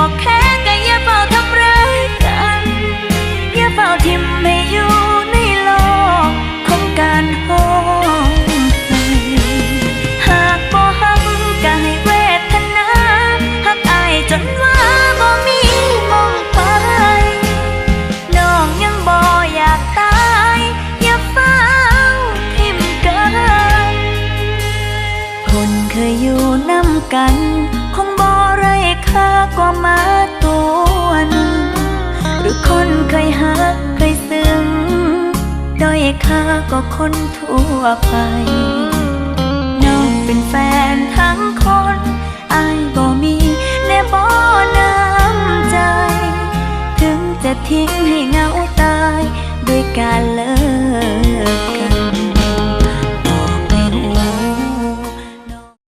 บอกแค่ก็อย่าเฝ้าทำร้ายกัน อย่าเฝ้าทิมให้อยู่ในโลกของการห้องหากบ่หักก็ให้เวทนาหักอายจนว่าบ่มีมองไปน้องยังบ่อยากตาย อย่าเฝ้าทิมกัน คนเคยอยู่น้ำกันคงบ่ไรค่าความ ด้อยค่าก็คนทั่วไป น้องเป็นแฟนทั้งคนไอายบ่มีแน่บ่น้ำใจ ถึงจะทิ้งให้เหงาตาย ด้วยการเลิ